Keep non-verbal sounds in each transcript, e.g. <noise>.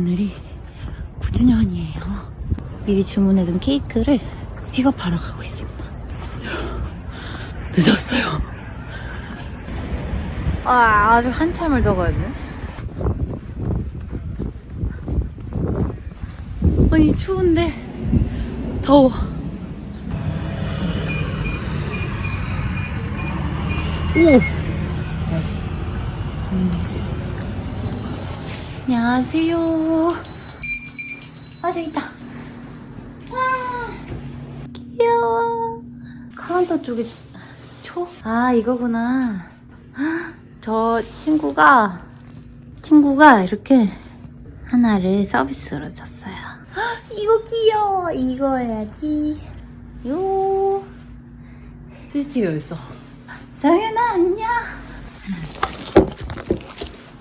오늘이 9주년이에요. 미리 주문해둔 케이크를 픽업하러 가고 있습니다. 늦었어요. 아, 아직 한참을 더 가야 돼. 아니, 추운데, 더워. 오! 안녕하세요. 아, 저기 있다. 와, 귀여워. 카운터 쪽에 초? 아, 이거구나. 헉, 저 친구가, 친구가 이렇게 하나를 서비스로 줬어요. 헉, 이거 귀여워. 이거 해야지. 요. CCTV 어딨어? 정연아, 안녕.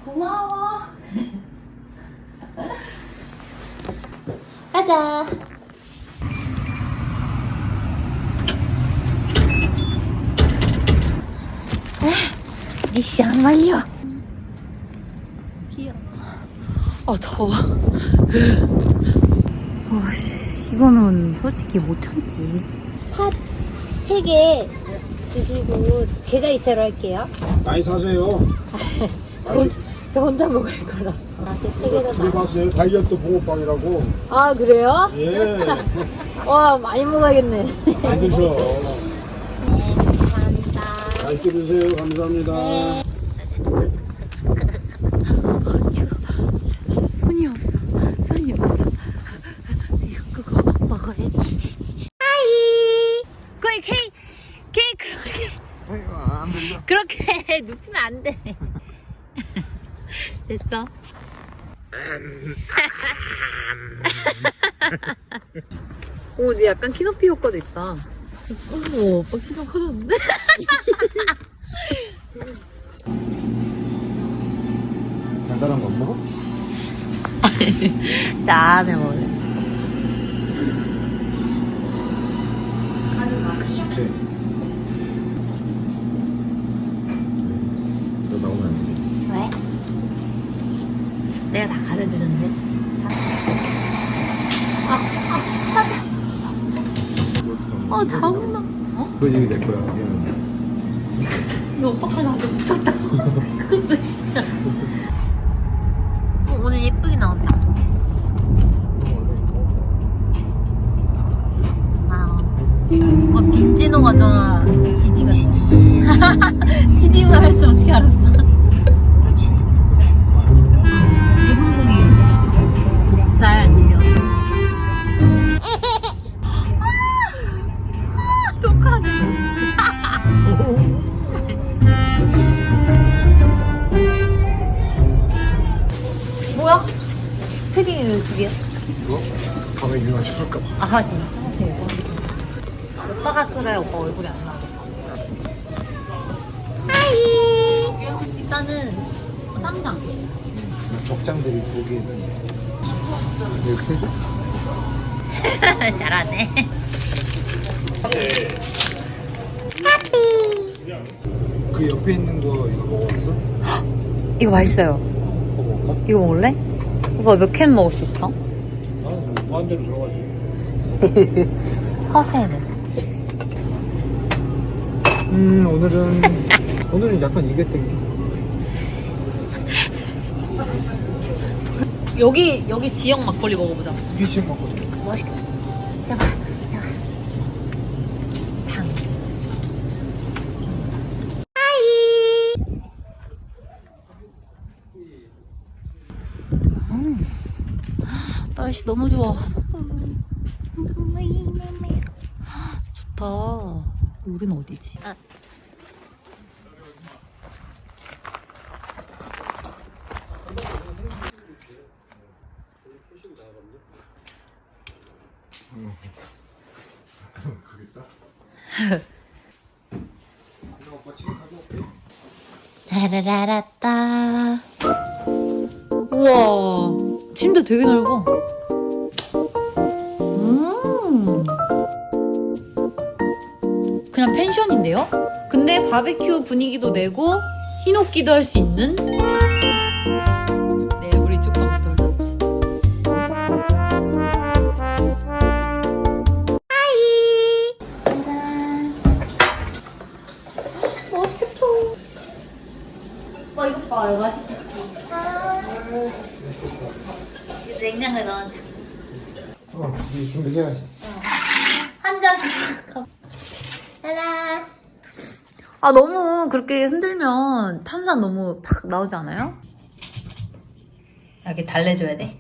고마워. 가자. 아, 미션 완료. 귀여워. 아, 더워. 어, 씨, 이거는 솔직히 못 참지. 팥 3개 주시고 계좌 이체로 할게요. 많이 사세요. 저, 저 혼자 먹을 거라. 아, 세 개도 우리 봤어요. 다이어트 붕어빵이라고. 아, 그래요? 예. <laughs> 와, 많이 먹어야겠네. 안 드셔. 네, 감사합니다. 맛있게 드세요. 감사합니다. 손이 없어. 손이 없어. 이거 그거 먹어야지. 하이. 거의 케이 케이크 그렇게 안 들려. 그렇게 눕히면 안 돼. 됐어. 오, 근데 약간 키높이 효과도 있다. 오, 오빠 키가 커졌는데? 달달한 거 안 먹어? 다음에 <laughs> 먹을래. 내가 다 가려주는데. 아, 장난. 어? 그거 이게 내 거야. 미안해. 너 오빠 가려고 묻혔다. 그것도 싫어. 어, 오늘 예쁘게 나온다. 와우. 어, 김진호가 저 개야? 이거? 밤에 유나 죽을까 봐. 아 진짜 대박. 오빠가 그래야 오빠 얼굴이 안 나오겠다. 하이. 일단은 쌈장. 적장들이 보기에는 이렇게 세죠? <laughs> 잘하네. 그 옆에 있는 거 이거 먹어봤어? <gasps> 이거 맛있어요. 그거 먹을까? 이거 먹을래? 오빠 몇 캔 먹을 수 있어? 나는 뭐 무한대로 들어가지. <laughs> 허세는. 음 오늘은 <laughs> 오늘은 약간 이게 땡겨. 여기 여기 지역 막걸리 먹어보자. 이게 먹거든. 맛있겠다. 잠깐, 잠깐. 당. 하이. 음. 날씨 너무 좋아. 좋다. 우린 어디지? 가져올게. 따라라라따. <laughs> 우와, 침대 되게 넓어. 펜션인데요? 근데 바베큐 분위기도 내고 히노끼도 할 수 있는 그렇게 흔들면 탄산 너무 팍 나오지 않아요? 이렇게 달래줘야 돼.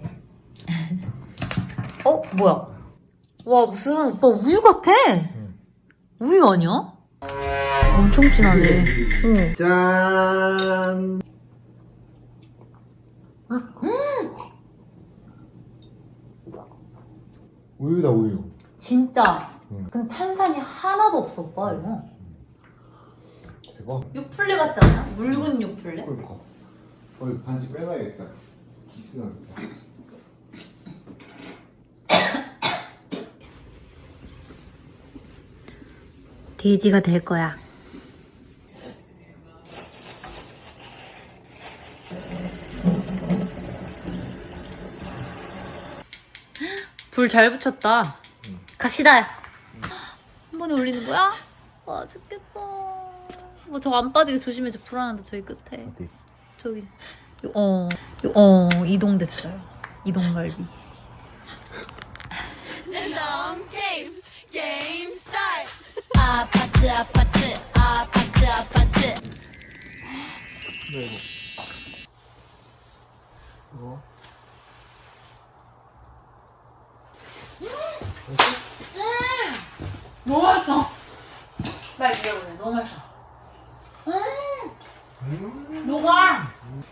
어 뭐야? 와 무슨 오빠 우유 같아. 우유 아니야? 엄청 진하네. 응. 짠. 우유다 우유. 진짜. 응. 근데 탄산이 하나도 없어 오빠 이거. 대박. 요플레 같지 않아? 묽은 요플레? 그러니까. 어, 반지 빼놔야겠다. 기스나겠다. 돼지가 될 거야. 불 잘 붙였다. 갑시다. 한 번에 올리는 거야? 맛있겠다. 뭐저안 빠지게 조심해. 저 불안한다. 저기 끝에. 어디? 저기. 어, 어 이동됐어요. 이동갈비. 아파트 아파트 아파트 아파트 네, 이거. 너무 맛있어. 맛있게 보네. 너무 맛있어. 음, 음. 녹아. 음.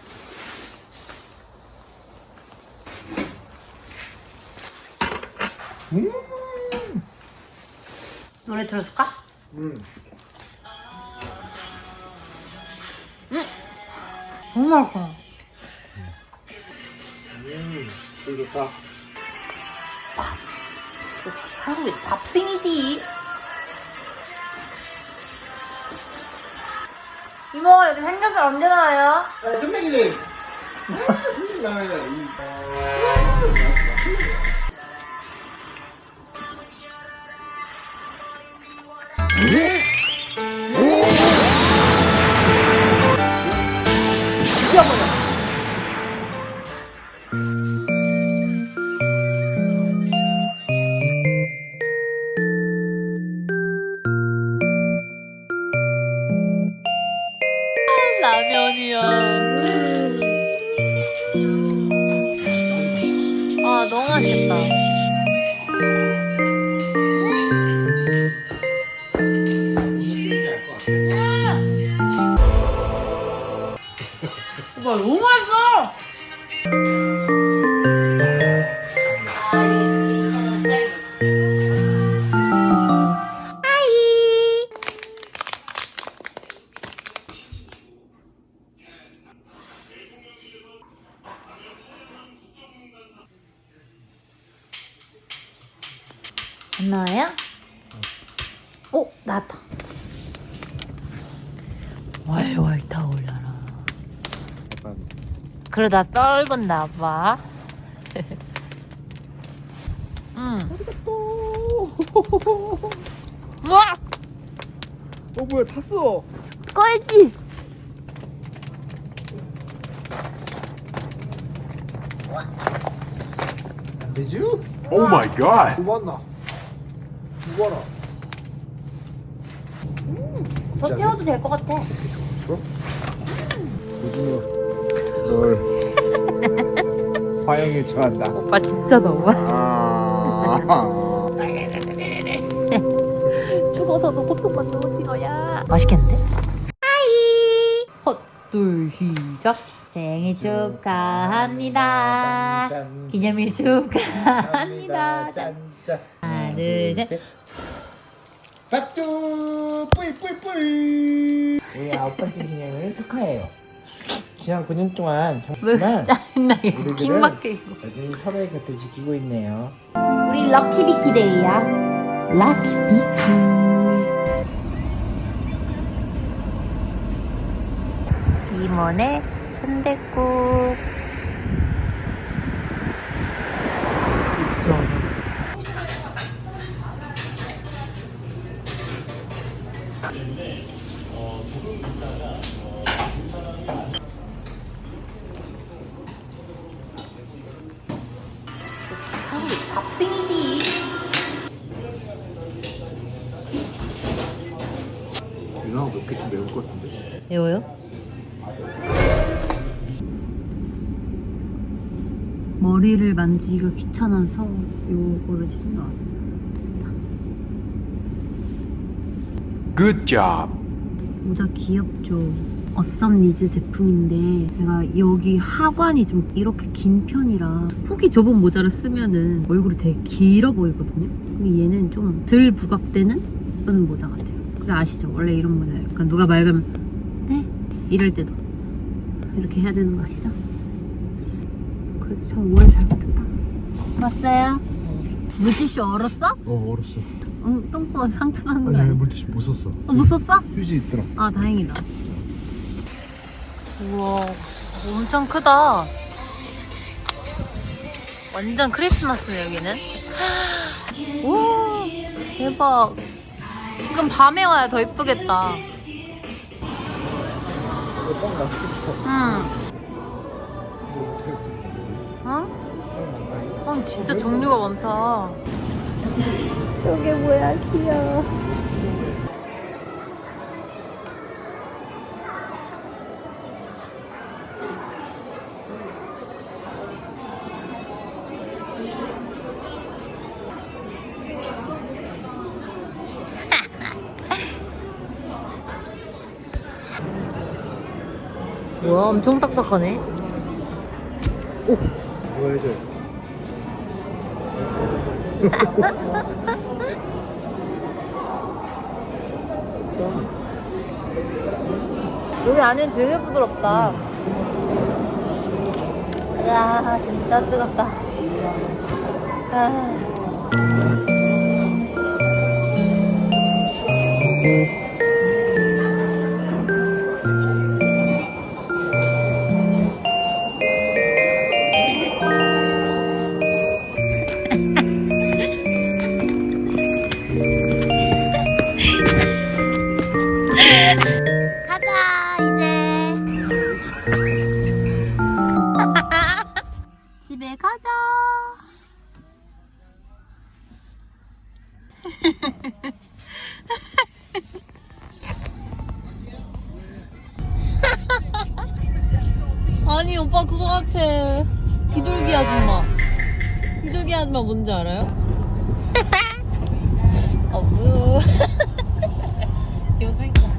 노래 들어줄까? 음. 너무 맛있어. 음. 술 좋다. 역시 하루에 밥생이지. 이모가 여기 삼겹살 언제 나와요? 아, 선배님. 선배님 나와야 라면이요. 아, 너무 맛있겠다. 오빠, 너무 맛있어! 안 나와요? 오, 나왔다. 왈왈 타올라라. 그러다 썰은나 봐. <laughs> 응. <laughs> 우와! 어 뭐야 탔어. 꺼야지. 안 되지? Oh my god. 두 봤나? 두 봐라. 더 태워도 될 것 같아. 요즘은 널 화영이 좋아한다. 오빠 진짜 너무 아. <laughs> 죽어서도 고통받는 오징어야. 맛있겠는데? 하이. 헛둘 시작. 생일 축하합니다. 짠. 기념일 축하합니다. 짠, 짠. 하나, 둘, 셋. 박수 뿌이 뿌이 뿌이 우리 아홉 번째 기념을 축하해요 지난 9년 동안 정말 짜증나게 킹받게. 여전히 서로의 곁을 지키고 있네요 우리 럭키 비키 데이야. 럭키 비키. 이모네 순댓국. 머리를 만지기가 귀찮아서 요거를 지금 나왔어요. Good job. 모자 귀엽죠? 어썸 리즈 제품인데 제가 여기 하관이 좀 이렇게 긴 편이라 훅이 좁은 모자를 쓰면은 얼굴이 되게 길어 보이거든요. 근데 얘는 좀 덜 부각되는 그런 모자 같아요. 그래 아시죠? 원래 이런 모자 약간 누가 맑으면 네? 이럴 때도 이렇게 해야 되는 거 아시죠? 참 오래 잘 버텼다. 왔어요? 물티슈 얼었어? 어 얼었어. 응, 똥꼬가 상처 나는 거 아니 아니야? 물티슈 못 썼어. 어, 못 썼어? 휴지 있더라. 아 다행이다. 우와 엄청 크다. 완전 크리스마스네 여기는. <gasps> 오 대박. 그럼 밤에 와야 더 이쁘겠다. 이거 빵 맛있겠다. 응 빵 진짜 종류가 많다. 저게 뭐야 귀여워. 뭐야 엄청 딱딱하네. 오. 뭐 해줘 <laughs> 여기 안엔 되게 부드럽다. 이야, 진짜 뜨겁다. 아. 같아. 비둘기 아줌마. 비둘기 아줌마 뭔지 알아요? <laughs> 어부. 요새 <laughs>